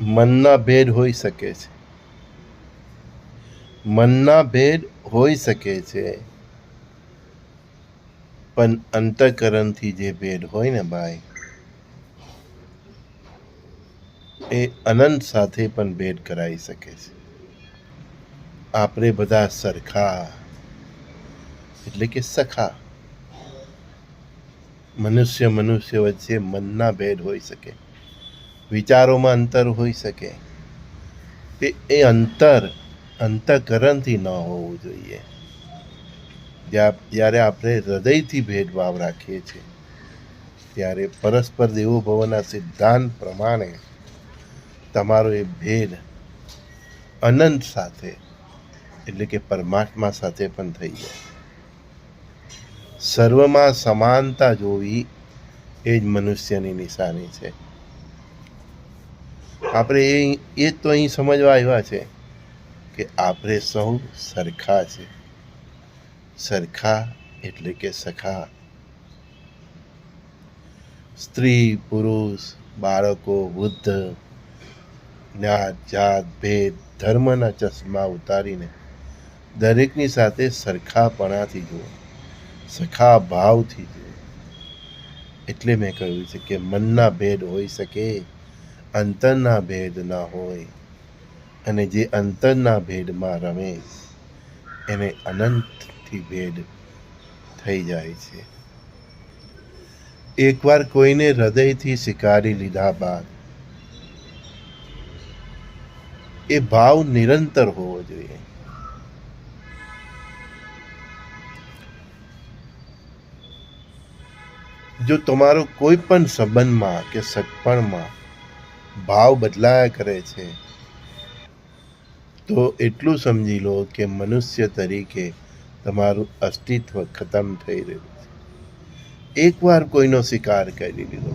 મનના ભેદ હોઈ શકે છે. મનના ભેદ હોઈ શકે છે. પણ અંતઃકરણથી જે ભેદ હોય ને ભાઈ, એ અનંત સાથે પણ ભેદ કરાવી શકે છે. આપણે બધા સરખા, એટલે કે સખા. મનુષ્ય મનુષ્ય વચ્ચે મનના ભેદ હોઈ શકે. વિચારોમાં અંતર હોઈ શકે. તે એ અંતર, અંતઃકરણથી ન હોવું જોઈએ. જ્યાં, જ્યારે આપણે હૃદયથી ભેદભાવ રાખીએ છીએ, ત્યારે પરસ્પર દેવો ભવના સિદ્ધાંત પ્રમાણે તમારો એ ભેદ અનંત સાથે, એટલે કે પરમાત્મા સાથે પણ થઈ જાય. સર્વમાં સમાનતા જોવી એ જ મનુષ્યની નિશાની છે. આપણે એ એ તો અહીં સમજવા આવ્યા છે કે આપણે સૌ સરખા છે. સરખા એટલે કે સખા. સ્ત્રી, પુરુષ, બાળકો, વૃદ્ધ, જ્ઞાત, જાત, ભેદ, ધર્મના ચશ્મા ઉતારીને દરેકની સાથે સરખાપણાથી જુઓ. સખા ભાવથી જુઓ. એટલે મેં કહ્યું છે કે મનના ભેદ હોઈ શકે. અંતરના ભેદ ના હોય અને જે અંતરના ભેદમાં રમે એને અનંતથી ભેદ થઈ જાય છે. એકવાર કોઈને હૃદયથી સ્વીકારી લીધા બાદ એ ભાવ નિરંતર હોવો જોઈએ. જો તમારો કોઈ પણ સંબંધમાં કે સગપણમાં ભાવ બદલાયા કરે છે. તો એટલું સમજી લો કે મનુષ્ય તરીકે તમારું અસ્તિત્વ ખતમ થઈ રહ્યું છે. એકવાર કોઈનો શિકાર કરી લીધો.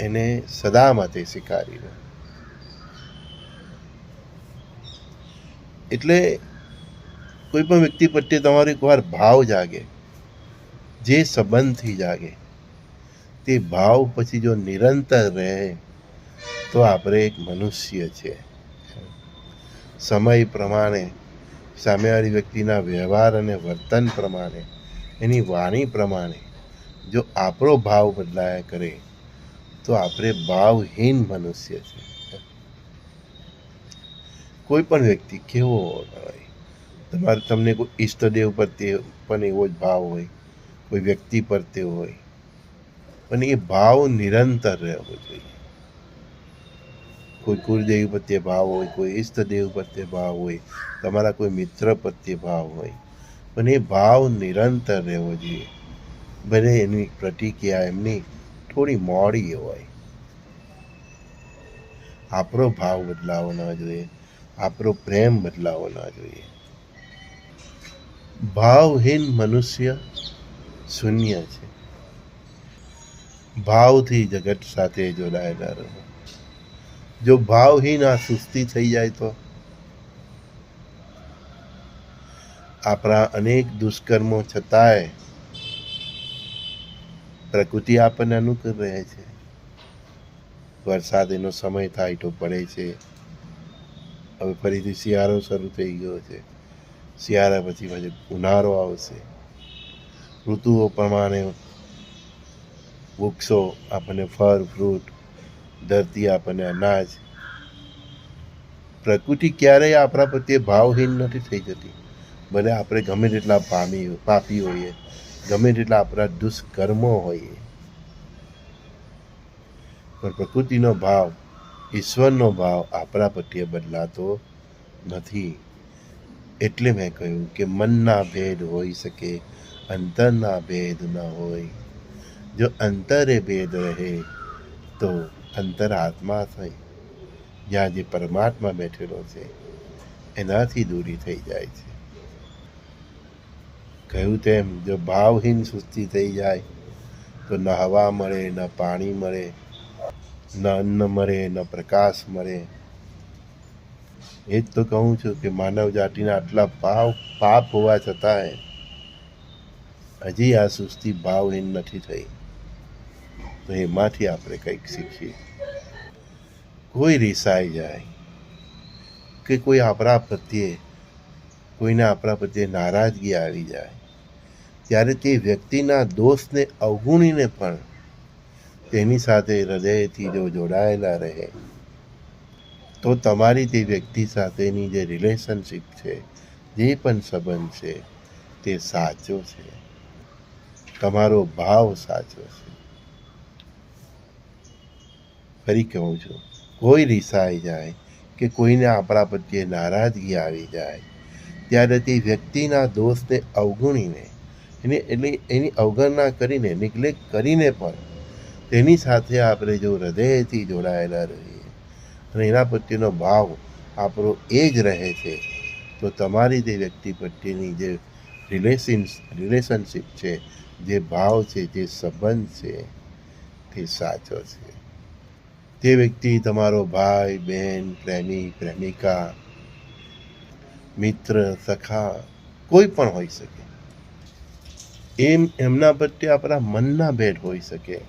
એને સદા માટે સ્વીકારી લો. એટલે કોઈ પણ વ્યક્તિ પ્રત્યે તમારો એકવાર ભાવ જાગે, જે સંબંધથી જાગે તે ભાવ પછી જો નિરંતર રહે, તો આપણે એક મનુષ્ય છે. સમય પ્રમાણે, સામેવાળી વ્યક્તિના વ્યવહાર અને વર્તન પ્રમાણે, એની વાણી પ્રમાણે, જો આપણો ભાવ બદલાયા કરે, તો આપણે ભાવહીન મનુષ્ય છે. કોઈ પણ વ્યક્તિ કેવો હોય, તમારે તમને કોઈ ઈષ્ટદેવ પ્રત્યે પણ એવો જ ભાવ હોય, કોઈ વ્યક્તિ પ્રત્યે હોય પણ એ ભાવ નિરંતર રહેવો જોઈએ. કોઈ કુળદેવ પ્રત્યે ભાવ હોય, કોઈ ઈષ્ટદેવ પ્રત્યે ભાવ હોય, તમારા કોઈ મિત્ર પ્રત્યે ભાવ હોય, પણ એ ભાવ નિરંતર રહેવો જોઈએ. ભલે એની પ્રતિક્રિયા એમની થોડી મોડી હોય. આપણો ભાવ બદલાવો ના જોઈએ, આપણો પ્રેમ બદલાવો ના જોઈએ. ભાવહીન મનુષ્ય શૂન્ય છે. ભાવથી જગત સાથે જોડાયેલા રહો. જો ભાવહીન આ સુસ્તી થઈ જાય તો? આપણા અનેક દુષ્કર્મો છતાંય પ્રકૃતિ આપણને અનુકૂળ રહે છે. વરસાદનો સમય થાય તો પડે છે. હવે ફરીથી શિયાળો શરૂ થઈ ગયો છે. શિયાળા પછી પછી ઉનાળો આવશે. ઋતુઓ પ્રમાણે વૃક્ષો આપણને ફળ, ફ્રૂટ, ધરતી આપણને અનાજ. પ્રકૃતિ ક્યારેય આપણા પ્રત્યે ભાવહીન નથી થઈ જતી. ભલે આપણે ગમે તેટલા પામી પાપી હોઈએ, ગમે તેટલા આપણા દુષ્કર્મો હોઈએ. પણ પ્રકૃતિનો ભાવ, ઈશ્વરનો ભાવ આપણા પ્રત્યે બદલાતો નથી. એટલે મેં કહ્યું કે મનના ભેદ હોઈ શકે, અંતરના ભેદ ન હોય. જો અંતરે ભેદ રહે તો અંતર આત્મા થઈ જ્યાં જે પરમાત્મા બેઠેલો છે એનાથી દૂરી થઈ જાય છે કહ્યું તેમ જો ભાવહીન સુસ્તી થઈ જાય તો ન હવા મળે ન પાણી મળે ન અન્ન મળે ન પ્રકાશ મળે એ જ તો કહું છું કે માનવ જાતિના આટલા ભાવ પાપ હોવા છતાંય હજી આ સુસ્તી ભાવહીન નથી થઈ તો એમાંથી આપણે કંઈક શીખીએ. કોઈ રિસાઈ જાય કે કોઈ આપણા પ્રત્યે, કોઈને આપણા પ્રત્યે નારાજગી આવી જાય, ત્યારે તે વ્યક્તિના દોષને અવગુણીને પણ તેની સાથે હૃદયથી જો જોડાયેલા રહે, તો તમારી તે વ્યક્તિ સાથેની જે રિલેશનશિપ છે, જે પણ સંબંધ છે, તે સાચો છે. તમારો ભાવ સાચો છે. ફરી કહું છું, કોઈ રિસાઈ જાય કે કોઈને આપણા પ્રત્યે નારાજગી આવી જાય, ત્યારે તે વ્યક્તિના દોષને અવગુણીને એને એટલે એની અવગણના કરીને નિગ્લેક્ટ કરીને પણ તેની સાથે આપણે જો હૃદયથી જોડાયેલા રહીએ અને એના પ્રત્યેનો ભાવ આપણો એ જ રહે છે, તો તમારી તે વ્યક્તિ પ્રત્યેની જે રિલેશન રિલેશનશીપ છે, જે ભાવ છે, જે સંબંધ છે, તે સાચો છે. તે વ્યક્તિ તમારો ભાઈ બહેન પ્રેમી, પ્રેમિકા, મિત્ર, સખા, કોઈ પણ હોઈ શકે. એમ એમના પ્રત્યે આપણા મનના ભેદ હોઈ શકે.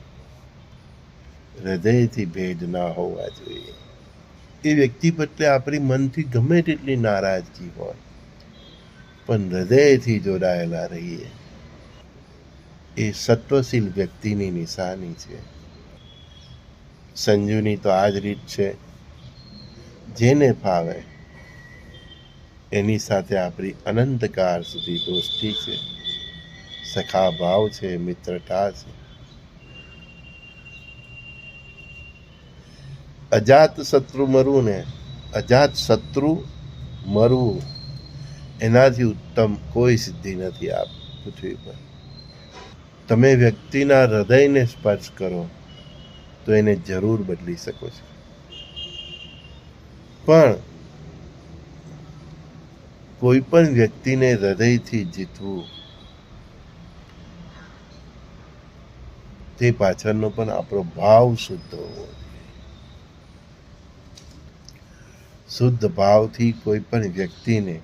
હૃદયથી ભેદ ના હોવા જોઈએ. એ વ્યક્તિ પ્રત્યે આપણી મનથી ગમે તેટલી નારાજગી હોય, પણ હૃદયથી જોડાયેલા રહીએ. એ સત્વશીલ વ્યક્તિની નિશાની છે. સંજુની તો આ જ રીત છે. જેને ફાવે, એની સાથે આપણી અનંતકાળ સુધી દોસ્તી છે. સખા ભાવ છે, મિત્રતા છે. અજાત શત્રુ મરવું ને, અજાત શત્રુ મરવું એનાથી ઉત્તમ કોઈ સિદ્ધિ નથી આ પૃથ્વી પર. તમે વ્યક્તિના હૃદયને સ્પર્શ કરો. તો એને જરૂર બદલી શકો છો. પણ કોઈ પણ વ્યક્તિને હૃદયથી જીતવું, તે પાછળનો પણ આપણો ભાવ શુદ્ધ હોવો શુદ્ધ ભાવથી કોઈ પણ વ્યક્તિને,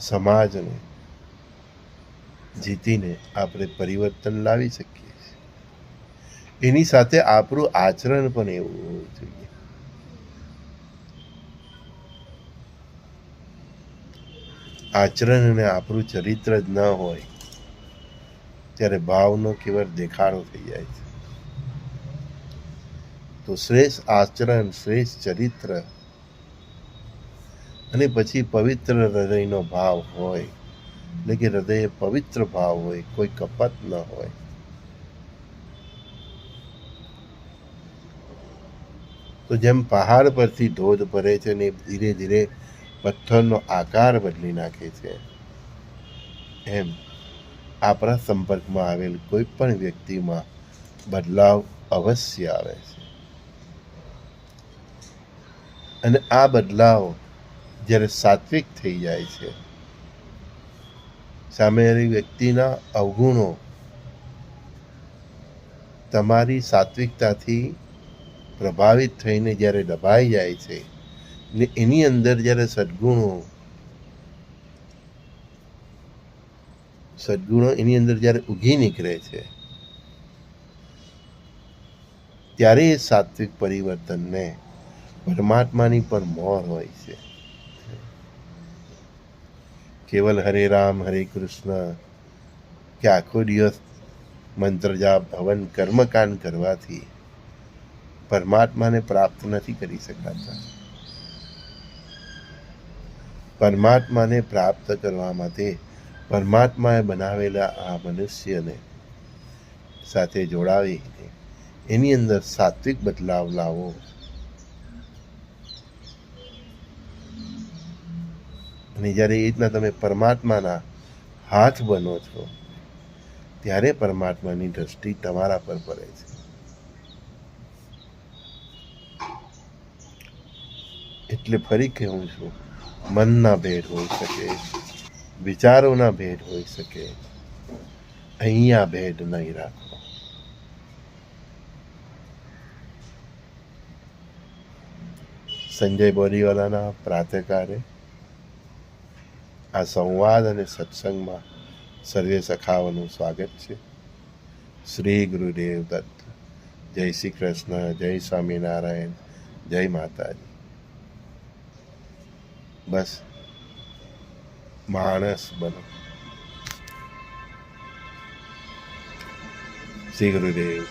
સમાજને જીતીને આપણે પરિવર્તન લાવી શકીએ. એની સાથે આપણું આચરણ પણ એવું હોવું જોઈએ. આચરણ અને આપણું ચરિત્ર જ ન હોય, ત્યારે ભાવનો કેવળ દેખાડો થઈ જાય છે. તો શ્રેષ્ઠ આચરણ, શ્રેષ્ઠ ચરિત્ર અને પછી પવિત્ર હૃદયનો ભાવ હોય, એટલે કે હૃદય પવિત્ર ભાવ હોય, કોઈ કપટ ન હોય તો જેમ પહાડ પરથી ધોધ ભરે છે ને ધીરે ધીરે પથ્થરનો આકાર બદલી નાખે છે. એમ આપણા સંપર્કમાં આવેલ કોઈ પણ વ્યક્તિમાં બદલાવ અવશ્ય આવે છે. અને આ બદલાવ જ્યારે સાત્વિક થઈ જાય છે, સામેવાળી વ્યક્તિના અવગુણો તમારી સાત્વિકતાથી પ્રભાવિત થઈને જ્યારે દબાઈ જાય છે, ને એની અંદર જ્યારે સદગુણો સદગુણો એની અંદર જ્યારે ઉગી નીકળે છે, ત્યારે એ સાત્વિક પરિવર્તનને પરમાત્માની પણ મોર હોય છે. કેવલ હરે રામ, હરે કૃષ્ણ, કે આખો દિવસ મંત્ર જાપ, હવન, કર્મકાંડ કરવાથી પરમાત્માને પ્રાપ્ત નથી કરી શકાતા. પરમાત્માને પ્રાપ્ત કરવા માટે પરમાત્માએ બનાવેલા આ મનુષ્યને સાથે જોડાવીને એની અંદર સાત્વિક બદલાવ લાવો. અને જ્યારે એ રીતના તમે પરમાત્માના હાથ બનો છો, ત્યારે પરમાત્માની દ્રષ્ટિ તમારા પર પડે છે. એટલે ફરી કહું છું, મનના ભેદ હોઈ શકે, વિચારોના ભેદ હોઈ શકે. અહીંયા ભેદ નહીં રાખો. સંજય બોરીવાલાના પ્રાતકારે આ સંવાદ અને સત્સંગમાં સર્વે સખાવાનું સ્વાગત છે. શ્રી ગુરુદેવ દત્ત, જય શ્રી કૃષ્ણ, જય સ્વામિનારાયણ, જય માતાજી. બસ. માણસ બનો. શ્રી ગુરુદેવ.